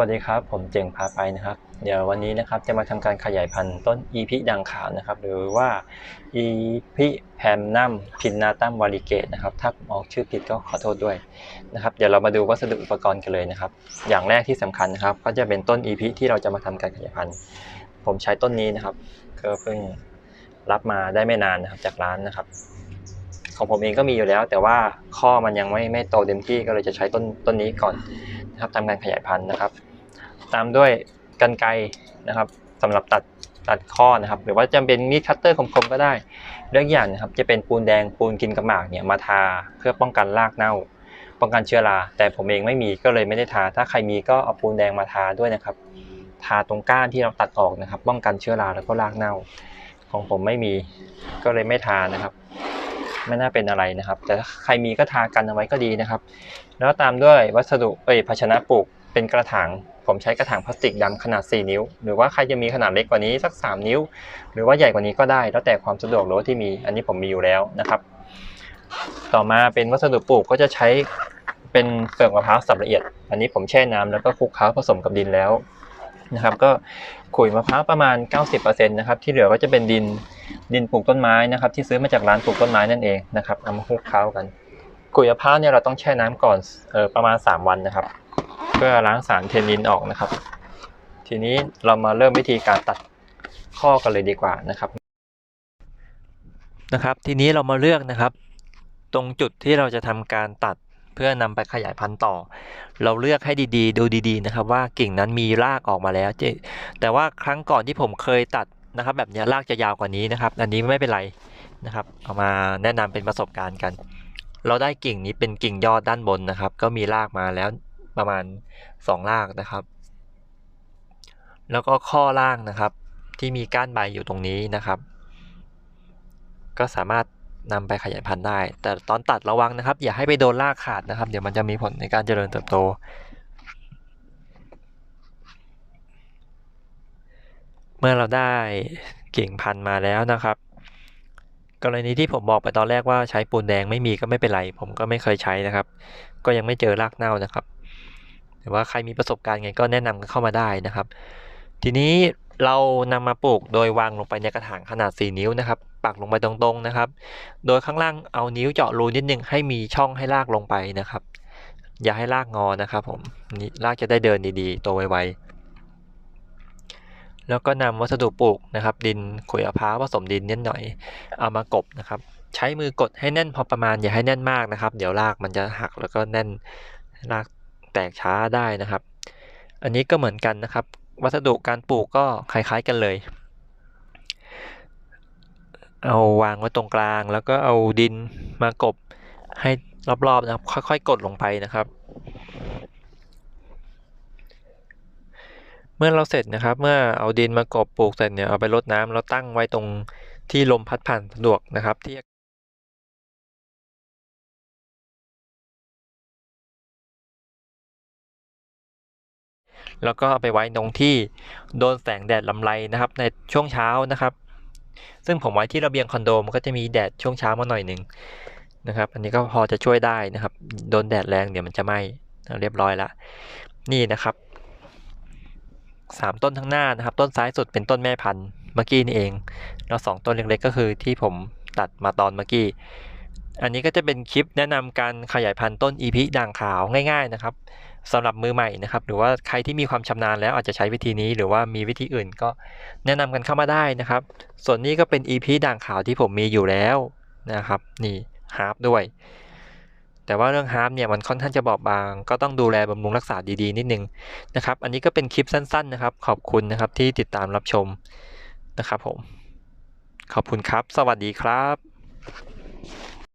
วัสดีครับ ผมเจงพาไปนะครับ เดี๋ยววันนี้นะครับจะมาทำการขยายพันธุ์ต้นอีพิดังขาวนะครับ หรือว่าอีพิแพมนัมพินนาตัมวาริเกตนะครับ ถ้าออกชื่อผิดก็ขอโทษด้วยนะครับ เดี๋ยวเรามาดูวัสดุอุปกรณ์กันเลยนะครับ อย่างแรกที่สำคัญนะครับ ก็จะเป็นต้นอีพิที่เราจะมาทำการขยายพันธุ์ ผมใช้ต้นนี้นะครับก็เพิ่งรับมาได้ไม่นานนะครับจากร้านนะครับ ของผมเองก็มีอยู่แล้ว แต่ว่าข้อมันยังไม่ไม่โตเต็มที่ก็เลยจะใช้ต้นต้นนี้ก่อนนะครับทำการขยายพันธุ์นะครับ ตามด้วยกันไกรนะครับสำหรับตัดตัดข้อนะครับ หรือว่าจะเป็นมีดคัตเตอร์คมๆก็ได้เลือกอย่างนะครับจะเป็นปูนแดงปูนกินกระหมากเนี่ยมาทาเพื่อป้องกันรากเน่า ป้องกันเชื้อรา แต่ผมเองไม่มีก็เลยไม่ได้ทา ถ้าใครมีก็เอาปูนแดงมาทาด้วยนะครับ ทาตรงก้านที่เราตัดออกนะครับ ป้องกันเชื้อราแล้วก็รากเน่า ของผมไม่มีก็เลยไม่ทานะครับ ไม่น่าเป็นอะไรนะครับ แต่ถ้าใครมีก็ทากันเอาไว้ก็ดีนะครับ แล้วตามด้วยวัสดุเอ้ยภาชนะปลูก เป็นกระถางผมใช้กระถางพลาสติกดำขนาด 4 นิ้ว หรือว่าใครจะมีขนาดเล็กกว่านี้สัก 3 นิ้ว หรือว่าใหญ่กว่านี้ก็ได้ แล้วแต่ความสะดวกหรือว่าที่มีอันนี้ผมมีอยู่แล้วนะครับ ต่อมาเป็นวัสดุปลูกก็จะใช้เป็นเปลือกมะพร้าวสับละเอียด อันนี้ผมแช่น้ำแล้วก็คลุกเคล้าผสมกับดินแล้วนะครับ ก็ขุยมะพร้าวประมาณ 90%นะครับที่เหลือก็จะเป็นดินดินปลูกต้นไม้นะครับ ที่ซื้อมาจากร้านปลูกต้นไม้นั่นเองนะครับเอามาคลุกเคล้ากันกุยมะพร้าวเนี่ยเราต้องแช่น้ำก่อนเออประมาณ 3 วันนะครับ เพื่อล้างสารเทนนินออกนะครับ ทีนี้เรามาเริ่มวิธีการตัดข้อกันเลยดีกว่านะครับ นะครับ ทีนี้เรามาเลือกนะครับ ตรงจุดที่เราจะทำการตัดเพื่อนำไปขยายพันธุ์ต่อ เราเลือกให้ดีๆ ดูดีๆนะครับ ว่ากิ่งนั้นมีรากออกมาแล้วเจแต่ว่าครั้งก่อนที่ผมเคยตัดนะครับ แบบนี้รากจะยาวกว่านี้นะครับ อันนี้ไม่เป็นไรนะครับ เอามาแนะนำเป็นประสบการณ์กัน เราได้กิ่งนี้เป็นกิ่งยอดด้านบนนะครับ ก็มีรากมาแล้ว ประมาณ 2 รากนะครับ แล้วก็ข้อล่างนะครับ ที่มีก้านใบอยู่ตรงนี้นะครับ ก็สามารถนำไปขยายพันธุ์ได้ แต่ตอนตัดระวังนะครับ อย่าให้ไปโดนรากขาดนะครับ เดี๋ยวมันจะมีผลในการเจริญเติบโต เมื่อเราได้กิ่งพันธุ์มาแล้วนะครับ กรณีที่ผมบอกไปตอนแรกว่าใช้ปูนแดงไม่มีก็ไม่เป็นไร ผมก็ไม่เคยใช้นะครับ ก็ยังไม่เจอรากเน่านะครับ แต่ว่าใครมีประสบการณ์ไงก็แนะนำกันเข้ามาได้นะครับ ทีนี้เรานำมาปลูกโดยวางลงไปในกระถางขนาด 4 นิ้วนะครับ ปักลงไปตรงๆนะครับ โดยข้างล่างเอานิ้วเจาะรูนิดนึงให้มีช่องให้รากลงไปนะครับ อย่าให้รากงอนะครับผมนี่รากจะได้เดินดีๆโตไวๆ แล้วก็นำวัสดุปลูกนะครับ ดินขุยมะพร้าวผสมดินนิดหน่อย เอามากบนะครับ ใช้มือกดให้แน่นพอประมาณอย่าให้แน่นมากนะครับ เดี๋ยวรากมันจะหักแล้วก็แน่นราก แตกช้าได้นะครับ อันนี้ก็เหมือนกันนะครับ วัสดุการปลูกก็คล้ายๆกันเลย เอาวางไว้ตรงกลาง แล้วก็เอาดินมากบให้รอบๆนะครับ ค่อยๆ กดลงไปนะครับ เมื่อเราเสร็จนะครับ เมื่อเอาดินมากบปลูกเสร็จเนี่ยเอาไปรดน้ำแล้วตั้งไว้ตรงที่ลมพัดผ่านสะดวกนะครับที่ แล้วก็เอาไปไว้ตรงที่โดนแสงแดดลำไรนะครับ ในช่วงเช้านะครับ ซึ่งผมไว้ที่ระเบียงคอนโดมันก็จะมีแดดช่วงเช้ามาหน่อยหนึ่งนะครับ อันนี้ก็พอจะช่วยได้นะครับ โดนแดดแรงเดี๋ยวมันจะไหม้เรียบร้อยละนี่นะครับสามต้นข้างหน้านะครับ ต้นซ้ายสุดเป็นต้นแม่พันธุ์เมื่อกี้นี่เองแล้วสองต้นเล็กๆก็คือที่ผมตัดมาตอนเมื่อกี้ อันนี้ก็จะเป็นคลิปแนะนำการขยายพันธุ์ต้นอีพิด่างขาวง่าย ๆนะครับ สำหรับมือใหม่นะครับ หรือว่าใครที่มีความชำนาญแล้วอาจจะใช้วิธีนี้ หรือว่ามีวิธีอื่นก็แนะนำกันเข้ามาได้นะครับ ส่วนนี้ก็เป็น EP ด่างขาวที่ผมมีอยู่แล้วนะครับ นี่ฮาร์ปด้วย แต่ว่าเรื่องฮาร์ปเนี่ยมันค่อนข้างจะบอบบาง ก็ต้องดูแลบำรุงรักษาดีๆ นิดนึงนะครับ อันนี้ก็เป็นคลิปสั้น ๆ นะครับ ขอบคุณนะครับที่ติดตามรับชมนะครับผม ขอบคุณครับ สวัสดีครับ